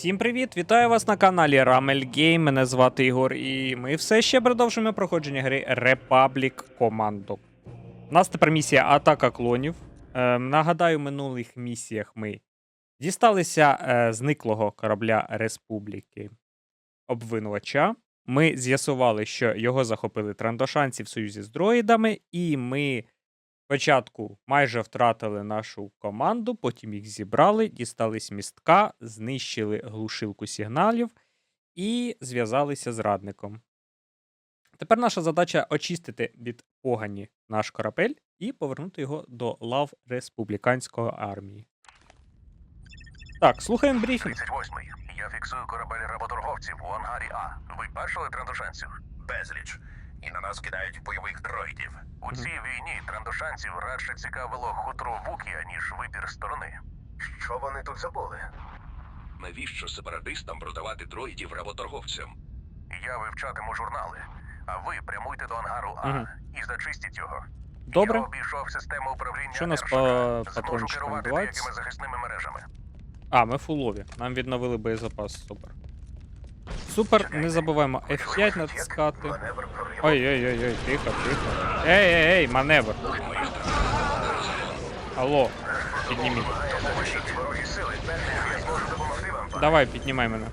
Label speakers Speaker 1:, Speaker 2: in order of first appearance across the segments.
Speaker 1: Всім привіт! Вітаю вас на каналі Рамель Гейм. Мене звати Ігор, і ми все ще продовжуємо проходження гри Republic Commando. У нас тепер місія Атака клонів. Е, нагадаю, в минулих місіях ми дісталися е, зниклого корабля Республіки обвинувача. Ми з'ясували, що його захопили трандошанці в союзі з дроїдами, і ми Спочатку майже втратили нашу команду, потім їх зібрали, дістались містка, знищили глушилку сигналів і зв'язалися з радником. Тепер наша задача очистити від погані наш корабель і повернути його до лав республіканської армії. Так, слухаємо брифінг.
Speaker 2: 38-й. Я фіксую корабель работорговців у ангарі А. Ви бачили трандошанців? Безліч. І на нас кидають бойових дроїдів. У цій війні трандошанців радше цікавило хутро Вукія, ніж вибір сторони. Що вони тут забули?
Speaker 3: Навіщо сепаратистам продавати дроїдів работорговцям?
Speaker 2: Я вивчатиму журнали, а ви прямуйте до ангару А
Speaker 1: Мгм.
Speaker 2: і зачистіть його.
Speaker 1: Добре.
Speaker 2: Я обійшов систему управління.
Speaker 1: Що нас по
Speaker 2: Зможу керувати деякими захисними мережами.
Speaker 1: А, ми фулові. Нам відновили боєзапас. Супер. Супер, не забуваємо F5 натискати. Ой-ой-ой, тихо, тихо. Ей, ей, ей, маневр. Алло, підніміть. Давай, піднімай мене.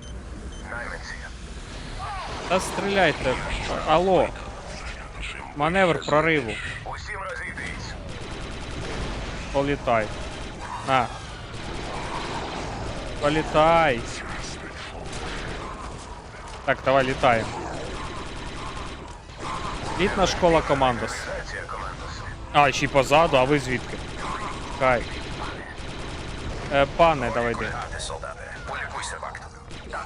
Speaker 1: Та стріляйте. Алло. Маневр прориву. Політай. На. Політай. Так, давай літаємо. Літна школа командос. А, ще й позаду, а ви звідки? Кай. Е, пане, давай йди.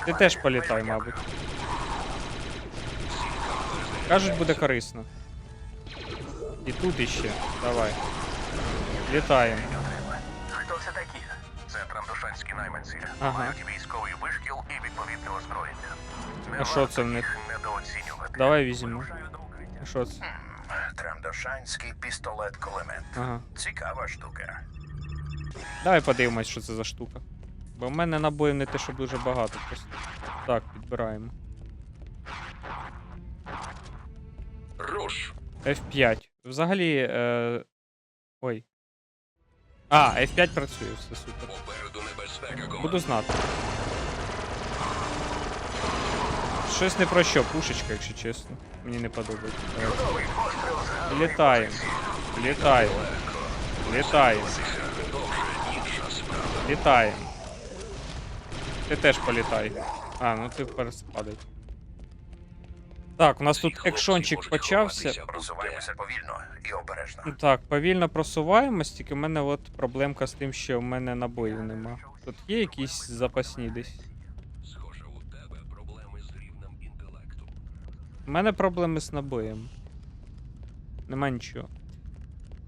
Speaker 1: Ти теж політай, мабуть. Кажуть, буде корисно. І тут іще. Давай. Літаємо.
Speaker 2: Хто це такі? Це трандошанські найманці.
Speaker 1: Ага. А що це в них? Давай візьмемо.
Speaker 2: Укриття.
Speaker 1: Що це?
Speaker 2: Трандошанський пістолет-кулемет.
Speaker 1: Ага.
Speaker 2: Цікава штука.
Speaker 1: Давай подивимось, що це за штука. Бо в мене набоїв не те, що дуже багато просто. Так, підбираємо.
Speaker 3: Руш!
Speaker 1: F5. Взагалі. Е... Ой. А, F5 працює, все супер. Буду знати. Щось не про що, пушечка, якщо чесно. Мені не подобається. Літаємо. Літаємо. Літаємо. Літаємо. Ти теж політай. А, ну ти переспадай. Так, у нас тут екшончик почався.
Speaker 2: Просуваємося повільно і обережно.
Speaker 1: Так, повільно просуваємось, тільки в мене от проблемка з тим, що в мене набоїв нема. Тут є якісь запасні десь.
Speaker 3: Схоже, у тебе проблеми з рівнем інтелекту.
Speaker 1: У мене проблеми з набоєм. Нема нічого.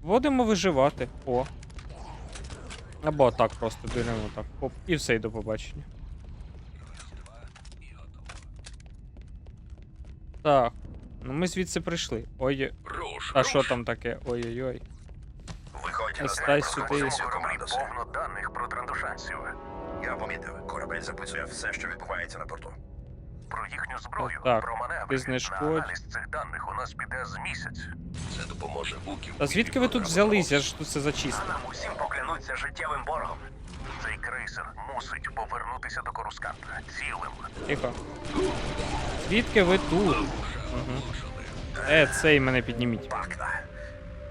Speaker 1: Будемо виживати. О. Або так просто динемо так. Оп, і все, і до побачення. Так. Ну ми звідси прийшли. Ой.
Speaker 3: Руш!
Speaker 1: А що там таке? Ой-ой-ой.
Speaker 2: Виходь
Speaker 1: Ось
Speaker 2: на
Speaker 1: дай
Speaker 2: зв'язок.
Speaker 1: сюди.
Speaker 2: Повно даних про трандошанців. Я помітив. Корабель записує все, що відбувається на борту. Про їхню зброю,
Speaker 1: Так,
Speaker 2: про маневри. На аналіз цих даних у нас піде з місяць.
Speaker 3: Це допоможе Буків.
Speaker 1: Та звідки ви тут взялись? Я ж тут все зачистив.
Speaker 2: Нам усім поклянуться життєвим боргом. Цей крейсер мусить повернутися до Корусканта цілим.
Speaker 1: Тихо. Звідки ви тут? Угу. Е, цей мене підніміть.
Speaker 2: Пакта.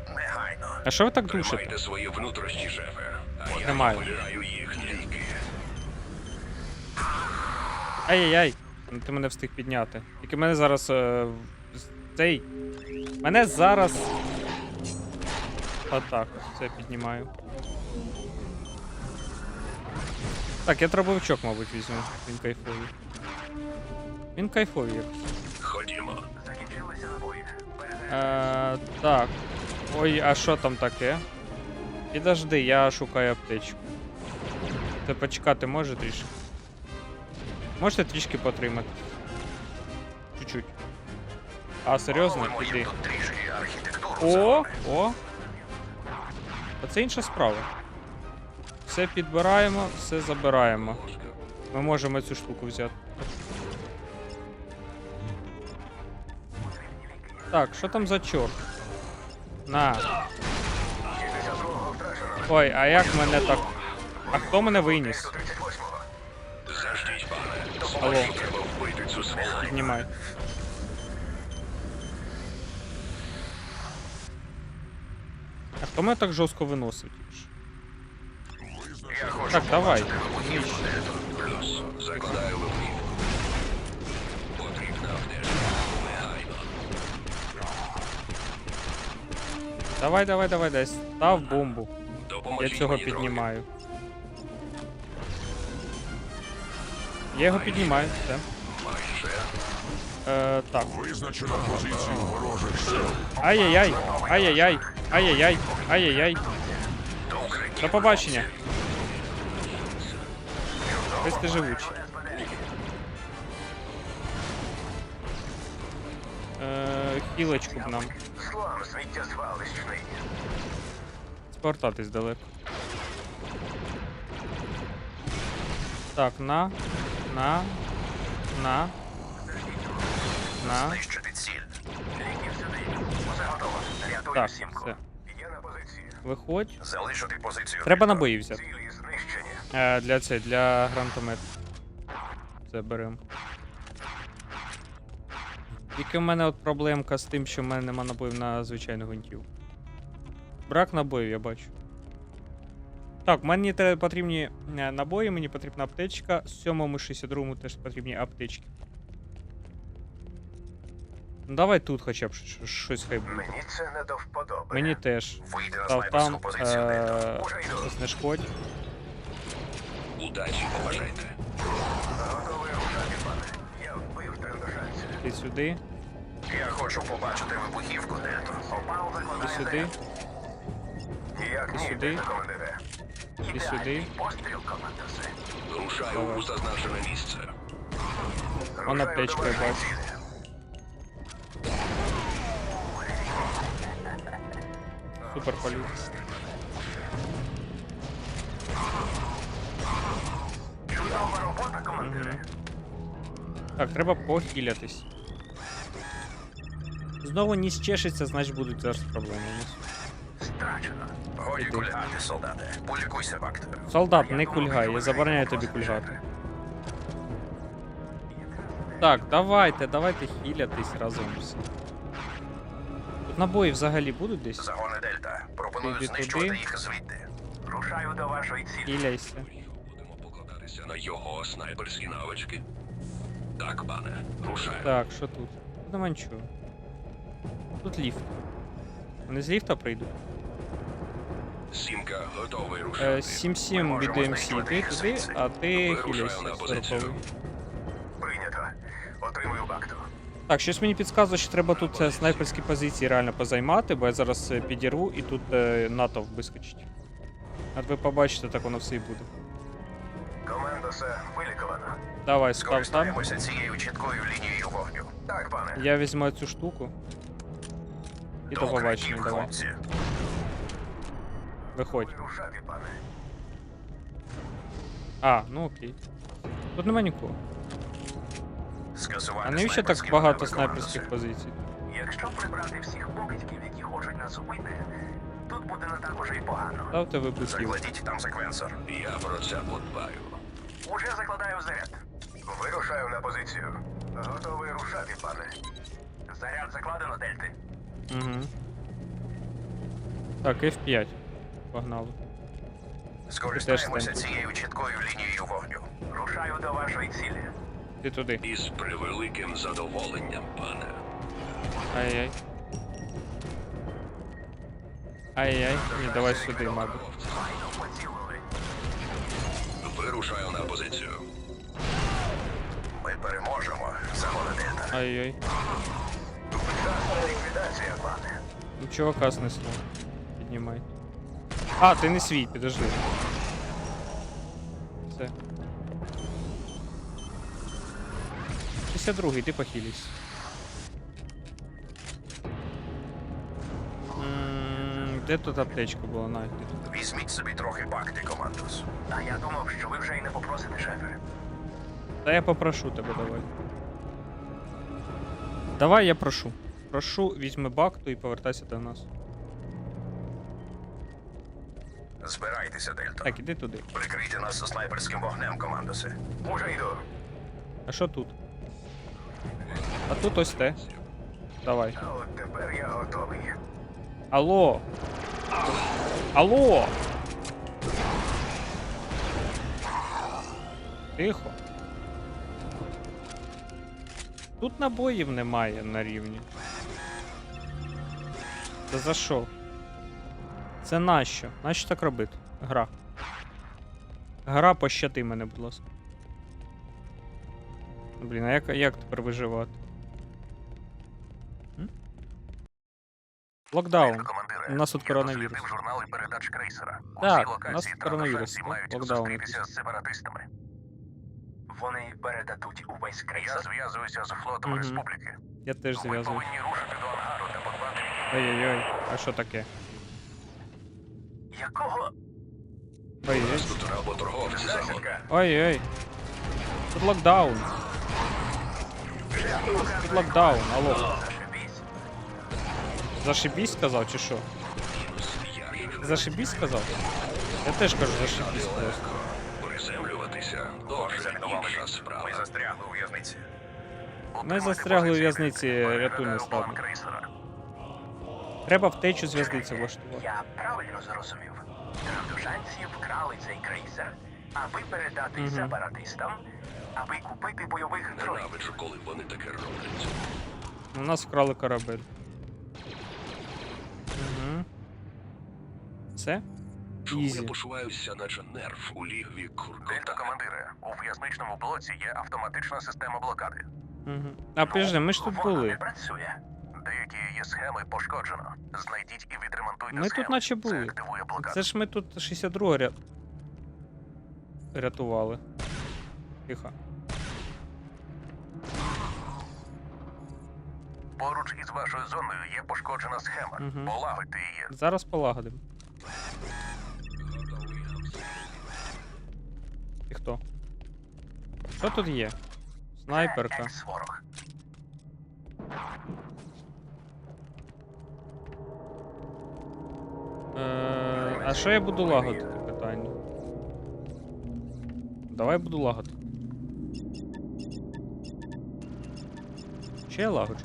Speaker 2: Негайно.
Speaker 1: А що ви так душите?
Speaker 3: Тримайте свої внутрішні, шефе. А я
Speaker 1: Тримаю.
Speaker 3: ліки.
Speaker 1: Ай-яй-яй. Ну ти мене встиг підняти. Тільки мене зараз. Е, цей. Мене зараз. Отак. Все піднімаю. Так, я дробовичок, мабуть, візьму. Він кайфовий. Він кайфовий якось.
Speaker 3: Ходімо.
Speaker 1: Е, так. Ой, а що там таке? Підожди, я шукаю аптечку. Ти почекати може трішки? Можете трішки потримати? Чуть-чуть. А, серйозно? Іди. О! О! А це інша справа. Все підбираємо, все забираємо. Ми можемо цю штуку взяти. Так, що там за чорт? На. Ой, а як мене так. А хто мене виніс?
Speaker 2: 38-го.
Speaker 3: Заждіть, пане.
Speaker 1: Алло, піднімай. А хто мене так жорстко виносить?
Speaker 2: Я
Speaker 1: Так, давай.
Speaker 3: Плюс. Закладаю. Потрібна
Speaker 1: Давай, давай, давай, дай. Став бомбу. Я цього піднімаю. Я його піднімаю, все. Е, так.
Speaker 4: Визначено позицію ворожих сил.
Speaker 1: Ай-яй-яй, ай-яй-яй, ай-яй-яй, ай-яй-яй. До побачення. Ось ти живучий. Е, хілочку б нам. Спортатись далеко. Так, на. На. На. На.
Speaker 2: Знищити ціль. Усе готово. Рятую
Speaker 1: Так,
Speaker 2: сімку.
Speaker 1: все.
Speaker 2: Є на позиції.
Speaker 1: Виходь.
Speaker 2: Залишити позицію.
Speaker 1: Треба набої взяти.
Speaker 2: Цілі знищені.
Speaker 1: Е, для це, для гранатомет. Це берем. Тільки в мене от проблемка з тим, що в мене нема набоїв на звичайну гвинтівку. Брак набоїв, я бачу. Так, мені потрібні е, набої, мені потрібна аптечка. З 7 62 теж потрібні аптечки. Ну давай тут хоча б щось хай буде.
Speaker 2: Мені це не до вподоби.
Speaker 1: Мені теж.
Speaker 2: Вийди на
Speaker 1: там.
Speaker 2: позицію
Speaker 1: Е- знешкодь.
Speaker 3: Удачі побажайте.
Speaker 2: Готовий рушати, пане. Я вбив.
Speaker 1: Ти сюди,
Speaker 2: Я хочу побачити вибухівку Дельто. Опал
Speaker 1: ти сюди.
Speaker 2: Ніяк ні,
Speaker 1: сюди.
Speaker 2: Дельто, командире.
Speaker 1: Ти сюди.
Speaker 3: Рушаю у зазначене місце.
Speaker 1: Вон
Speaker 2: Рушаю
Speaker 1: аптечка,
Speaker 2: до
Speaker 1: я
Speaker 2: вашої
Speaker 1: бачу. Супер політ.
Speaker 2: Чудова робота, командире.
Speaker 1: Так, треба похилятись. Знову ніс чешеться, значить будуть зараз проблеми. у нас.
Speaker 2: Годі
Speaker 1: Іди.
Speaker 2: кульгати, солдате. Полікуйся, бактер.
Speaker 1: Солдат, не кульгай, я забороняю тобі кульгати. Так, давайте, давайте хилятись разом всі. Тут набої взагалі будуть десь?
Speaker 2: Загони Дельта. Пропоную знищувати
Speaker 1: туди.
Speaker 2: їх звідти. Рушаю до вашої цілі.
Speaker 1: Хиляйся.
Speaker 3: Будемо покладатися на його снайперські навички. Так, пане. Рушаю.
Speaker 1: Так, що тут? Тут нема нічого. Тут ліфт. Вони з ліфта прийдуть.
Speaker 3: Сімка готовий
Speaker 1: Е,
Speaker 3: рушати.
Speaker 1: 7-7 від DMC, ти туди, а ти. 40.
Speaker 2: Прийнято. Отримую бакту.
Speaker 1: Так, щось мені підказує, що треба тут е, снайперські позиції реально позаймати, бо я зараз е, підірву і тут е, НАТО вискочить. От ви побачите, так воно все і буде.
Speaker 2: Командосе виліковано.
Speaker 1: Давай, став там.
Speaker 2: Цією чіткою лінією вогню. Так, пане.
Speaker 1: Я візьму цю штуку. І до побачення, давай. Виходь. А, ну окей. Тут нема нікого. А навіщо так багато снайперських позицій?
Speaker 2: Якщо прибрати всіх покидьків, які хочуть нас убити, тут буде не так уже й погано.
Speaker 1: Ставте вибухів.
Speaker 2: Закладіть там секвенсор.
Speaker 3: Я про це подбаю.
Speaker 2: Уже закладаю заряд. Вирушаю на позицію. Готовий рушати, пане. Заряд закладено, Дельти.
Speaker 1: Угу. Так, F5. Погнали.
Speaker 2: Скористаємося цією чіткою лінією вогню. Рушаю до вашої цілі.
Speaker 1: Ти туди.
Speaker 3: Із превеликим задоволенням, пане.
Speaker 1: Ай-яй. Ай-яй. Ні, давай сюди, мабуть.
Speaker 3: Вирушаю на позицію.
Speaker 2: Ми переможемо, загони
Speaker 1: Ай-яй.
Speaker 2: Ліквідація, пане.
Speaker 1: Ну чувака снесло. Піднімай. А, ти не свій, підожди. Все. 62-й, ти похились. Де тут аптечка була? На, іди тут.
Speaker 2: Візьміть собі трохи бакти, командос. А я думав, що ви вже й не попросите, шефе.
Speaker 1: Та я попрошу тебе, давай. Давай, я прошу. Прошу, візьми бакту і повертайся до нас.
Speaker 2: Збирайтеся, Дельто.
Speaker 1: Так, іди туди.
Speaker 2: Прикрийте нас снайперським вогнем, командосе. Уже йду.
Speaker 1: А що тут? А тут ось те. Давай.
Speaker 2: А от тепер я готовий.
Speaker 1: Алло! Алло! Тихо. Тут набоїв немає на рівні. Це за що? Це нащо? Нащо так робити? Гра. Гра пощати мене, будь ласка. Блін, а як, як тепер виживати? М? Локдаун. У нас тут коронавірус.
Speaker 2: журнали передач крейсера.
Speaker 1: Так,
Speaker 2: Усі
Speaker 1: у нас тут коронавірус. Локдаун якийсь.
Speaker 2: з сепаратистами. Вони передадуть увесь крейсер. Я зв'язуюся з флотом
Speaker 1: Мгм.
Speaker 2: республіки.
Speaker 1: Я теж
Speaker 2: Ви
Speaker 1: зв'язую.
Speaker 2: рушити до ангару та подбати.
Speaker 1: Ой-ой-ой, а що таке?
Speaker 2: Якого?
Speaker 1: Ой-ой.
Speaker 3: Тут загон.
Speaker 2: Засідка.
Speaker 1: Ой-ой. Тут локдаун. Тут локдаун, алло.
Speaker 2: Зашибісь
Speaker 1: сказав чи що?
Speaker 3: Я
Speaker 1: сказав? Я теж кажу зашибісь просто.
Speaker 3: приземлюватися дуже інша справа.
Speaker 2: Ми застрягли у в'язниці.
Speaker 1: Ми застрягли у в'язниці, рятуй складно. Треба втечу з в'язниці влаштувати.
Speaker 5: Я правильно зрозумів. Трандушанці вкрали цей крейсер, аби передати
Speaker 1: Мгм.
Speaker 5: сепаратистам, аби купити бойових дроїдів.
Speaker 3: Ненавиджу, коли вони таке роблять.
Speaker 1: У нас вкрали корабель. Угу. Все?
Speaker 3: Чому
Speaker 1: Ізі.
Speaker 3: я почуваюся, наче нерв у лігві
Speaker 2: Дельта
Speaker 3: куркота?
Speaker 2: командире, у в'язничному блоці є автоматична система блокади.
Speaker 1: Угу. А подожди, ми ж тут
Speaker 5: Вона не
Speaker 1: були.
Speaker 5: працює.
Speaker 2: Деякі її схеми пошкоджено. Знайдіть і відремонтуйте
Speaker 1: Ми тут наче були.
Speaker 2: блокаду.
Speaker 1: Це ж ми тут 62 ря... рятували. Тихо.
Speaker 2: Поруч із вашою зоною є пошкоджена схема.
Speaker 1: Мгм.
Speaker 2: Полагодьте її.
Speaker 1: Зараз полагодимо. Ти хто? Що тут є? Снайперка.
Speaker 5: Екс-ворог.
Speaker 1: Е, а що я буду лагодити? Питання. Давай буду лагодити. Що я лагоджу?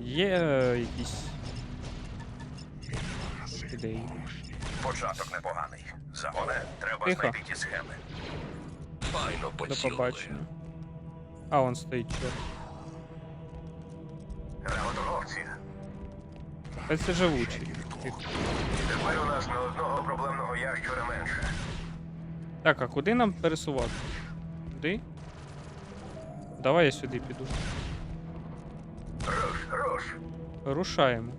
Speaker 1: Є е, якісь. Ідеї.
Speaker 2: Початок непоганий. Загоне, треба
Speaker 1: Тихо.
Speaker 2: знайти ті схеми.
Speaker 3: Файно
Speaker 1: До
Speaker 3: поцілили.
Speaker 1: побачення. А, он стоїть чорт. Та це живучий. Тихо.
Speaker 2: Тепер у нас на одного проблемного ящура менше.
Speaker 1: Так, а куди нам пересувати? Куди? Давай я сюди піду.
Speaker 2: Руш, руш.
Speaker 1: Рушаємо.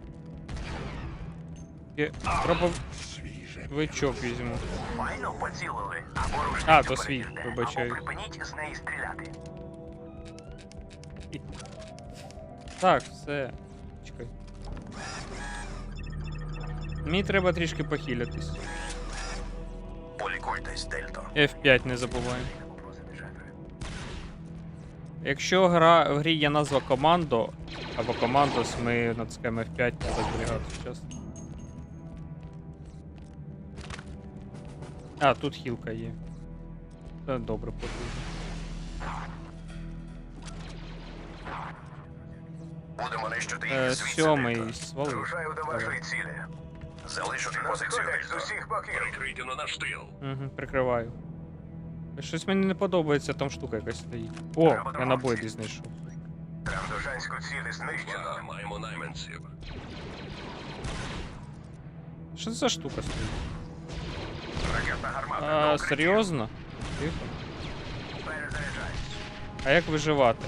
Speaker 1: Я дробовичок візьму.
Speaker 5: Файно поцілили. Або
Speaker 1: А, то свій, вибачаю.
Speaker 5: Припиніть з неї стріляти.
Speaker 1: Так, все. Чекай. Мені треба трішки похилятись.
Speaker 2: Полікуйтесь, Дельто.
Speaker 1: F5 не забуваємо. Якщо гра, в грі є назва командо або командос, ми натискаємо F5 треба зберігати час. А, тут хілка є. Та добре, потужно.
Speaker 2: Будемо нищити їх
Speaker 1: Е,
Speaker 2: звідси,
Speaker 1: сьомий свалив.
Speaker 2: Рушаю до вашої цілі. Залишити позицію з усіх боків.
Speaker 3: Прикрийте на наш тил.
Speaker 1: Угу, прикриваю. Щось мені не подобається, там штука якась стоїть. О, я набой десь знайшов.
Speaker 2: Трандушанську цілі знищено.
Speaker 3: Маємо найманців.
Speaker 1: Що це за штука стоїть?
Speaker 2: Ракетна гармата.
Speaker 1: А, серйозно? Тихо. А як виживати?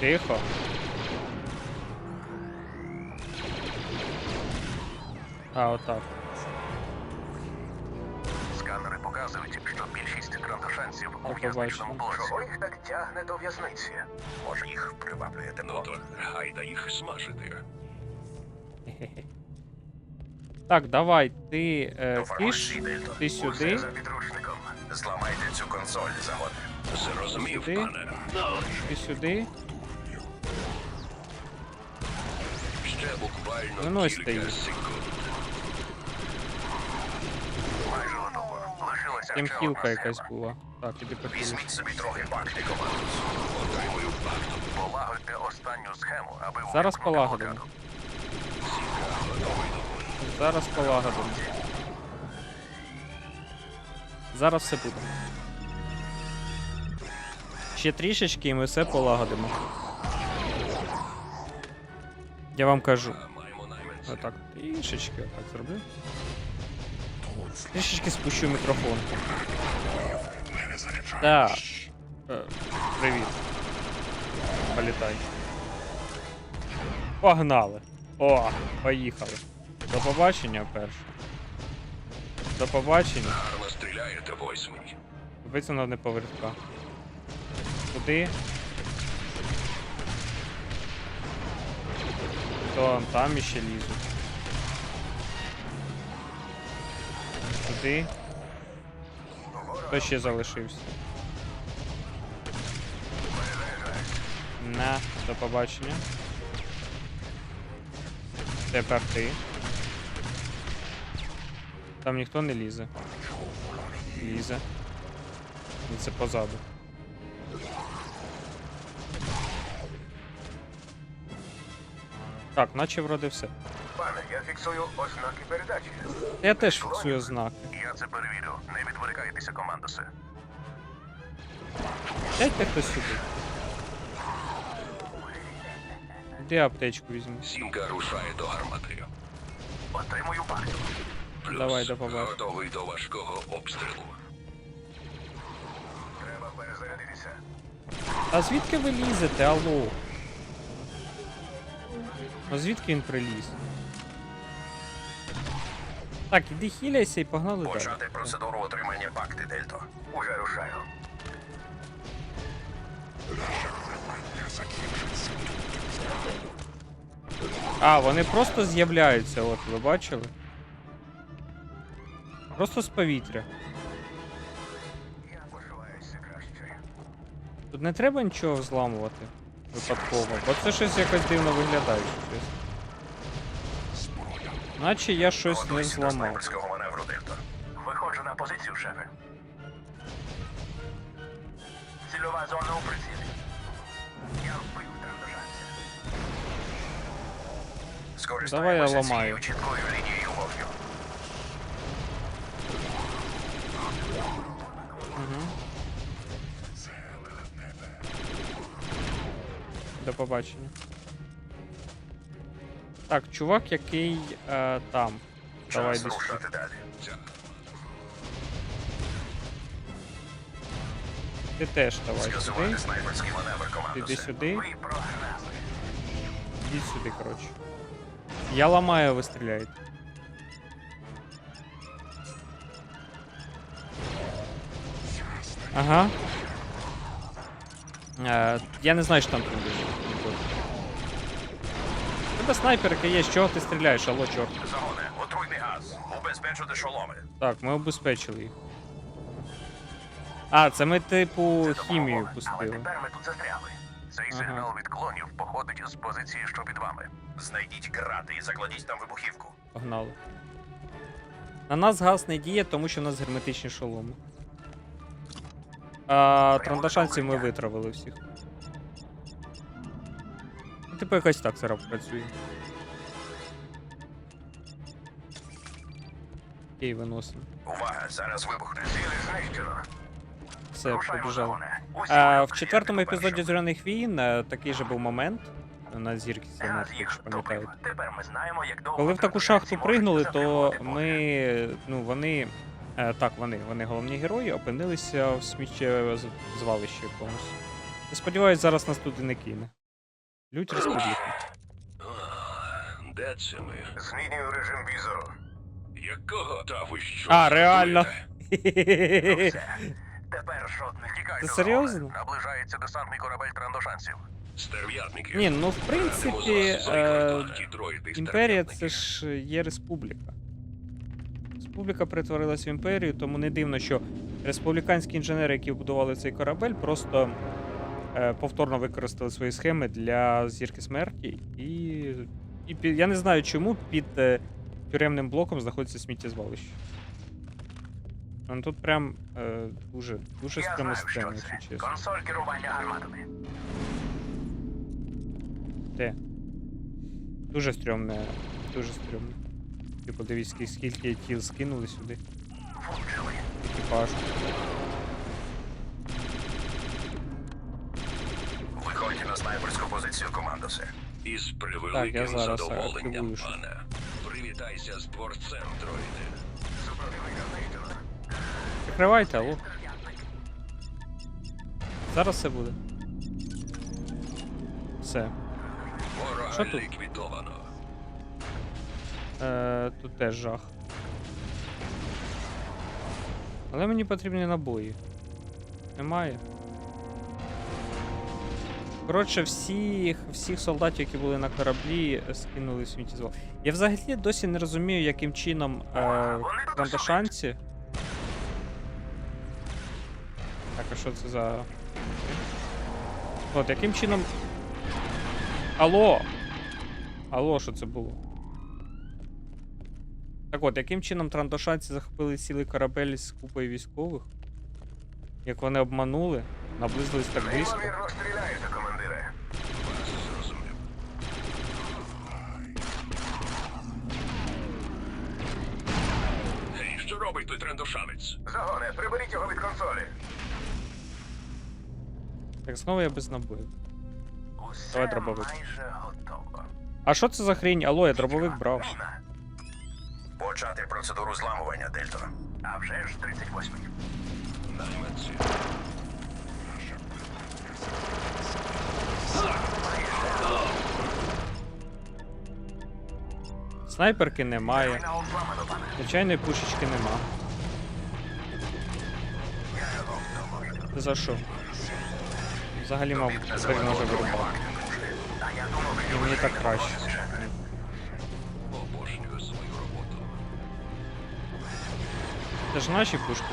Speaker 1: Тихо. А, отак.
Speaker 2: Сканери показують. Що більшість трандошанців у в'язничному блоці.
Speaker 5: Чого їх так тягне до в'язниці?
Speaker 2: Може, їх приваблює
Speaker 3: Ну
Speaker 2: тепло.
Speaker 3: то гайда їх смажити.
Speaker 1: Так, давай, ти е, киш, ти сюди,
Speaker 2: за підручником. Зламайте цю консоль загоди.
Speaker 3: Зрозумів, пане.
Speaker 1: ти сюди.
Speaker 2: Майже готово. Лишилася
Speaker 1: Там
Speaker 2: ще
Speaker 1: хілка якась була. Так, іди похились.
Speaker 2: Візьміть собі трохи бакти.
Speaker 3: Отримую факт.
Speaker 2: Полагодьте останню схему, аби
Speaker 1: Зараз полагодимо. Зараз полагодимо. Зараз все буде. Ще трішечки і ми все полагодимо. Я вам кажу. Отак, трішечки отак зроблю. Трішечки спущу мікрофон. Так. Е, Привіт. Політай. Погнали. О, поїхали. До побачення перше. До побачення.
Speaker 3: Гарно стріляєте, восьмий.
Speaker 1: На не поверхка. Куди? То там іще лізуть. Куди? Хто ще залишився? На, до побачення. Тепер ти. Там ніхто не лізе. Лізе. І Це позаду. Так, наче вроде все.
Speaker 5: Пане, я фіксую ознаки передачі.
Speaker 1: Я теж фіксую знак.
Speaker 2: Я це перевірю. Не відволікайтеся, командусе.
Speaker 1: Дайте хтось сюди. Де аптечку візьму?
Speaker 3: Сімка рушає до гармати.
Speaker 5: Отримую бакту.
Speaker 3: Плюс
Speaker 1: Давай, до побачення.
Speaker 3: готовий до важкого обстрілу.
Speaker 5: Треба перезарядитися.
Speaker 1: А звідки ви лізете, алло? А звідки він приліз? Так, іди хіляйся і погнали далі.
Speaker 2: Почати процедуру отримання бакти, Дельто.
Speaker 5: Уже рушаю.
Speaker 1: А, вони просто з'являються, от, ви бачили? Просто з повітря.
Speaker 5: Я почуваюся краще.
Speaker 1: Тут не треба нічого взламувати випадково, бо це щось якось дивно виглядає. чесно. Наче я щось не зламав.
Speaker 5: Виходжу на позицію, шефе. Цільова зона у прицілі. Я вбив трандожанця.
Speaker 2: Скористаємося
Speaker 1: Давай я ламаю.
Speaker 2: чіткою лінією
Speaker 1: До побачення. Так, чувак, який е, там. Давай десь. Ти теж давай сюди. Йди сюди. Іди сюди, коротше. Я ламаю, ви стріляєте. Ага. Е, я не знаю, що там прибіж. Тебе снайперка є, з чого ти стріляєш, алло, чорт.
Speaker 2: Загоне, отруйний газ. Убезпечити шоломи.
Speaker 1: Так, ми обезпечили їх. А, це ми типу хімію
Speaker 5: допомогло, Але тепер ми тут застряли.
Speaker 2: Цей
Speaker 1: Ага.
Speaker 2: сигнал від клонів походить з позиції, що під вами. Знайдіть грати і закладіть там вибухівку.
Speaker 1: Погнали. На нас газ не діє, тому що в нас герметичні шоломи. А трандашанців ми витравили всіх. Ну, Типу якось так зараз працює. Окей, виносимо.
Speaker 2: Увага, зараз вибухне.
Speaker 5: Знищено.
Speaker 1: Все.
Speaker 5: Усі
Speaker 1: А, в четвертому епізоді. Зоряних війн такий же був момент на зірки
Speaker 5: Газ
Speaker 1: якщо пам'ятаєте. Коли в таку шахту
Speaker 5: можуть
Speaker 1: пригнули, то ми. Ну, вони. Е, Так, вони, вони головні герої, опинилися в сміттєзвалищі якомусь. Я сподіваюсь, зараз нас туди не кине. Лють республіка.
Speaker 3: Де це ми?
Speaker 5: Змінюю режим візору.
Speaker 3: Якого та ви що?
Speaker 1: А, реально.
Speaker 5: Все. Тепер жодних
Speaker 2: Тікайте,
Speaker 1: Це серйозно?
Speaker 2: Наближається десантний корабель трандошанців.
Speaker 3: Стерв'ятники.
Speaker 1: Ні, ну в принципі, е, імперія це ж є республіка. Республіка перетворилась в імперію, тому не дивно, що республіканські інженери, які будували цей корабель, просто е, повторно використали свої схеми для зірки смерті. І, і я не знаю, чому під е, тюремним блоком знаходиться сміттєзвалище. Ну тут прям е, дуже, дуже
Speaker 5: що
Speaker 1: якщо чесно.
Speaker 5: Консоль керування гарматами.
Speaker 1: Де? Дуже стрьомне. Дуже стрьомне. Ти подивись, скільки- скільки тіл скинули сюди. Екіпаж.
Speaker 2: Виходьте на снайперську позицію, командосе.
Speaker 3: Із превеликим задоволенням, пане. Привітайся з творцем,
Speaker 5: знищено.
Speaker 1: Прикривайте, алло. Зараз все буде. Все. Що тут?
Speaker 3: ліквідовано.
Speaker 1: Е, тут теж жах. Але мені потрібні набої. Немає. Коротше, всіх, всіх солдатів, які були на кораблі, скинули в сміттєзвал. Я взагалі досі не розумію, яким чином е. Так, а що це за. От, яким чином. Алло! Алло, що це було? Так от, яким чином трандошанці захопили цілий корабель з купою військових? Як вони обманули, наблизились так близько.
Speaker 3: Гей, що робить той трендошанець?
Speaker 5: Загоне, приберіть його від консолі.
Speaker 1: Так знову я без набоїв. Давай дробовик.
Speaker 5: майже готово.
Speaker 1: А що це за хрінь? Алло, я дробовик брав.
Speaker 2: Почати процедуру зламування, Дельто.
Speaker 5: А вже ж 38-й.
Speaker 3: Найманці.
Speaker 1: Снайперки немає. Звичайної пушечки нема. За що? Взагалі, мабуть, тепер може вирубати. І мені так краще. Це ж наші пушки.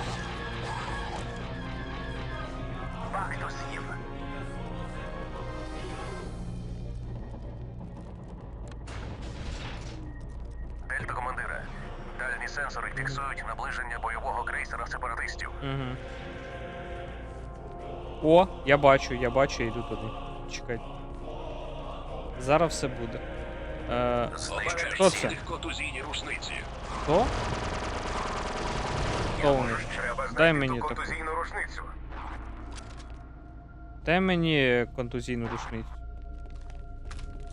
Speaker 2: Дельта, командире. Дальні сенсори фіксують наближення бойового крейсера сепаратистів.
Speaker 1: Угу. О, я бачу, я бачу, я йду туди. Чекайте. Зараз все буде. Е, Хто це? Хто? Хто Дай мені таку. Дай мені контузійну рушницю.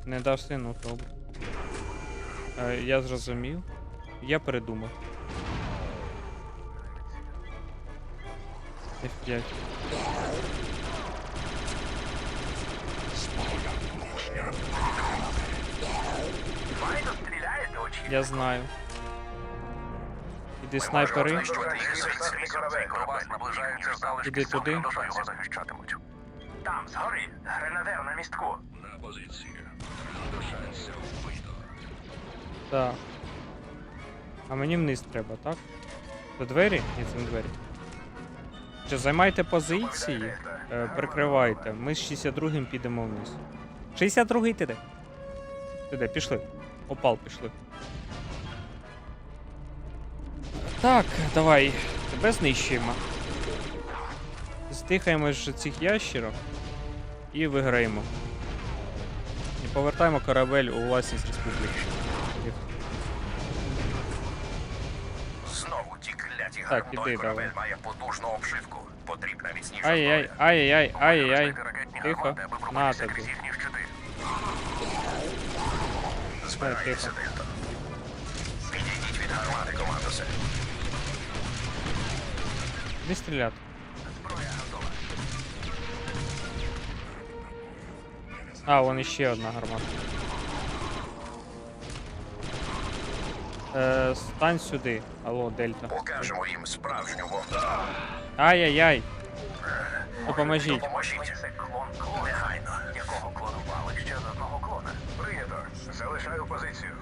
Speaker 1: Не даси, ну добре. Е, я зрозумів. Я передумав. F5.
Speaker 5: Файно стріляєте, очі.
Speaker 1: Я знаю. Іди снайпери. Іди туди.
Speaker 5: Там, згори, гренадер на містку.
Speaker 3: На вбито.
Speaker 1: Так. А мені вниз треба, так? До двері? Ні, це не двері. Що, займайте позиції, е, прикривайте. Ми з 62-м підемо вниз. 62-й ти де? Ти де? Пішли. Опал, пішли. Так, давай. Тебе знищуємо. Здихаємо з цих ящерок і виграємо. І повертаємо корабель у власність республіки.
Speaker 2: Знову ті кляті
Speaker 1: Так, іди,
Speaker 2: корабель
Speaker 1: давай.
Speaker 2: має потужну обшивку. Потрібна міцніша
Speaker 1: Ай-яй,
Speaker 2: зброя.
Speaker 1: ай-яй, ай-яй. Тихо. На тобі.
Speaker 2: щити.
Speaker 1: Ай,
Speaker 2: Збирається,
Speaker 1: тихо.
Speaker 2: Дельто. Відійдіть від гармати, командосе.
Speaker 1: Не стріляти. А, вон іще одна гармата. Е, стань сюди. Алло, Дельта.
Speaker 2: Покажемо їм справжню вогну.
Speaker 1: Ай-яй-яй. Допоможіть.
Speaker 2: Допоможіть.
Speaker 5: Це клон клона.
Speaker 2: Негайно.
Speaker 5: Якого клонували ще з одного клона.
Speaker 2: Прийнято. Залишаю позицію.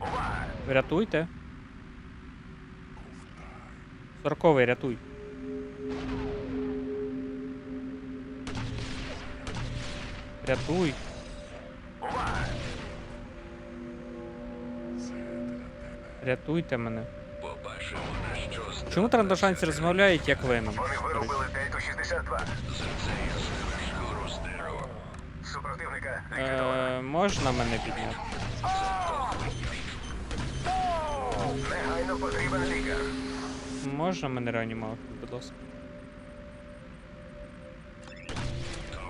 Speaker 2: Увага!
Speaker 1: Рятуйте. Сороковий, рятуй. Рятуй. Рятуйте мене. Чому трандашанці розмовляють як веном?
Speaker 2: Вони виробили Дельту 62.
Speaker 3: Зерцеє шкуру стеро.
Speaker 2: Супротивника ліквідовано.
Speaker 1: Е, можна мене підняти?
Speaker 2: Негайно потрібен лікар.
Speaker 1: Можна мене реанімувати, будь ласка.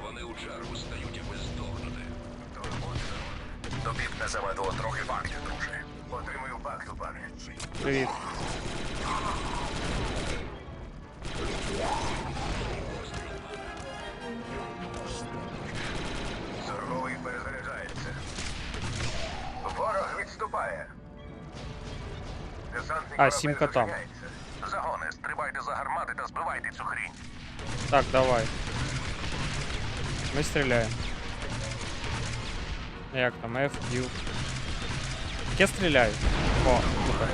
Speaker 3: Вони у чергу стають, аби здохнути.
Speaker 2: Тобі б не завадило трохи фактів, друже. Отримую факту, пане.
Speaker 1: Привіт.
Speaker 2: Зорговий перезаряджається. Ворог відступає. Десантний
Speaker 1: А, сімка там.
Speaker 2: розганяється.
Speaker 1: Так, давай. Ми стріляємо. Як там? F, Q. Я стріляю. О, супер.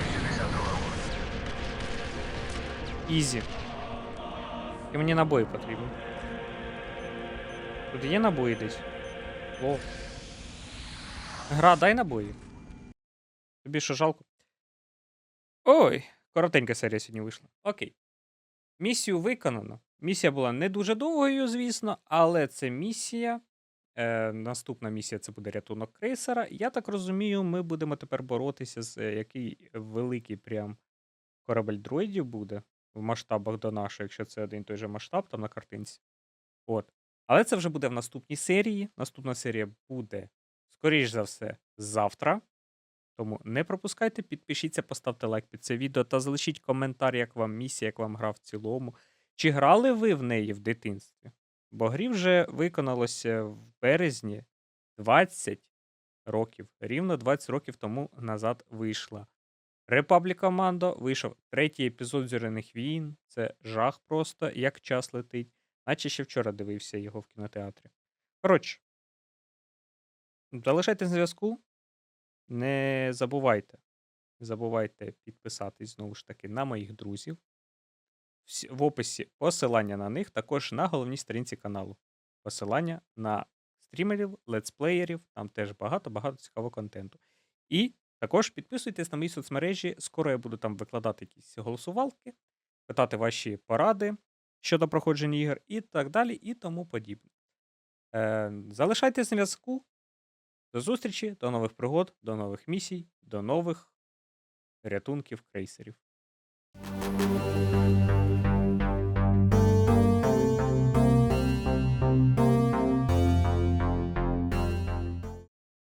Speaker 1: Ізі. І мені набої потрібні. Тут є набої десь? О. Гра, дай набої. Тобі що жалко? Ой, коротенька серія сьогодні вийшла. Окей. Місію виконано. Місія була не дуже довгою, звісно, але це місія. Е, наступна місія це буде рятунок крейсера. Я так розумію, ми будемо тепер боротися з е, який великий прям корабель дроїдів буде в масштабах до нашого, якщо це один той же масштаб там на картинці. От. Але це вже буде в наступній серії. Наступна серія буде, скоріш за все, завтра. Тому не пропускайте, підпишіться, поставте лайк під це відео та залишіть коментар, як вам місія, як вам гра в цілому. Чи грали ви в неї в дитинстві? Бо грі вже виконалося в березні 20 років. Рівно 20 років тому назад вийшла. Republic Commando вийшов третій епізод зоряних війн. Це жах просто, як час летить. Наче ще вчора дивився його в кінотеатрі. Коротше, залишайтесь на зв'язку. Не забувайте. Забувайте підписатись знову ж таки на моїх друзів. В описі посилання на них, також на головній сторінці каналу. Посилання на стрімерів, летсплеєрів, там теж багато-багато цікавого контенту. І також підписуйтесь на мої соцмережі. Скоро я буду там викладати якісь голосувалки, питати ваші поради щодо проходження ігор і так далі, і тому подібне. Е, залишайтесь на зв'язку. До зустрічі, до нових пригод, до нових місій, до нових рятунків крейсерів.